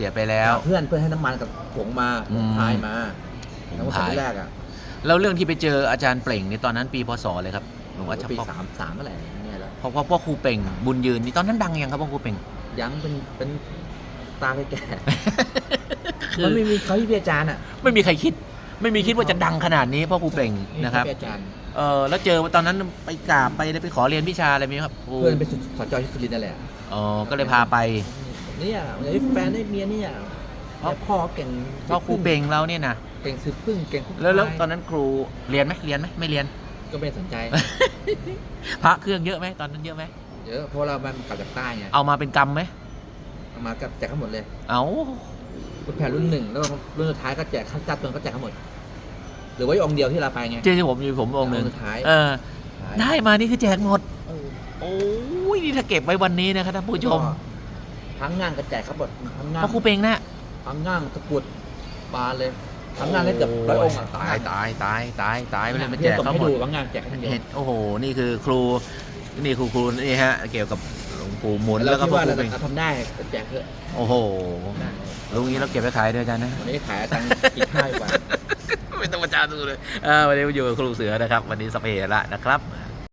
สียไปแล้ว เพื่อนเพื่อนให้น้ำมันกับผงมาอืม พายมาผงแล้วก็พายใส่แรกอะแล้วเรื่องที่ไปเจออาจารย์เปล่งนี่ตอนนั้นปีพศเลยครับหลวงพ่อชักปีพ่อสามสามเมื่อไหร่เนี่ยแล้วเพราะเพราะพ่อครูเป่งบุญยืนนี่ตอนนั้นดังยังครับพ่อครูเป่ง ยังเป็นเป็นตาแก่คืๆอมันไม่มีเขาที่เป็นอาจารย์อะไม่มีใครคิด ไม่มีคิดว่าจะดังขนาดนี้พ่อครูเป่งนะครับไม่มีใเป็นอาจารย์เออแล้วเจอตอนนั้นไปกราบไปได้ไปขอเรียนวิชาอะไรไหมครับครูเพื่อนเป็นสจที่สุรินทร์นั่นแหละอ๋อก็เลยพาไป เนี่ยไอ้แฟนได้เมียเนี่ยเพราะแต่พ่อเก่งพ่อครูเป่งเราเนี่ยนะเก่งสืบพึ่งเก่งคุกแล้วแล้วควายตอนนั้นครูเรียนไหมเรียนไหมไม่เรียนก็ไม่สนใจ พระเครื่องเยอะไหมตอนนั้นเยอะไหมเยอะเพราะเรามันกลับจากใต้ไงเอามาเป็นกรรมไหมเอามากับแจกทั้งหมดเลย เอารุ่นแผ่รุ่นหนึ่งแล้วรุ่นสุดท้ายก็แจกขั้นจัดตัวก็แจกทั้งหมดหรือว่าองค์เดียวที่เราไปไงเจอผมอยู่ผมองค์หนึ่งสุดท้ายเออ ได้มานี่คือแจกหมดเออโอ้ยนี่ถ้าเก็บไว้วันนี้นะครับท่านผู้ชม ก็ทั้งงานก็แจกครับหมดทั้งงานเพราะครูเป่งนะทั้งงานตะกรุดบานเลยทั้งงานได้เกือบร้อยองค์อะตายตายตายตายตายไปเลยมาที่แจกส่งเขาให้หมดดูบางงานแจกทั้งเดียวเห็นโอ้โหนี่คือครูนี่ครูครูนี่ฮะ เกี่ยวกับหลวงปู่หมุนแล้แล้ววก็คิดพ่อว่าครูเราเป่งทำได้ก็แจกเถอะโอ้โหลุงนี้เราเก็บไปขายด้วยกันนะวันนี้ขายตังค์กินข้าวดีกว่าไม่ต้องมาจานดูเลยเออวันนี้มาอยู่กับครูเสือนะครับ วันนี้สเปรละนะครับ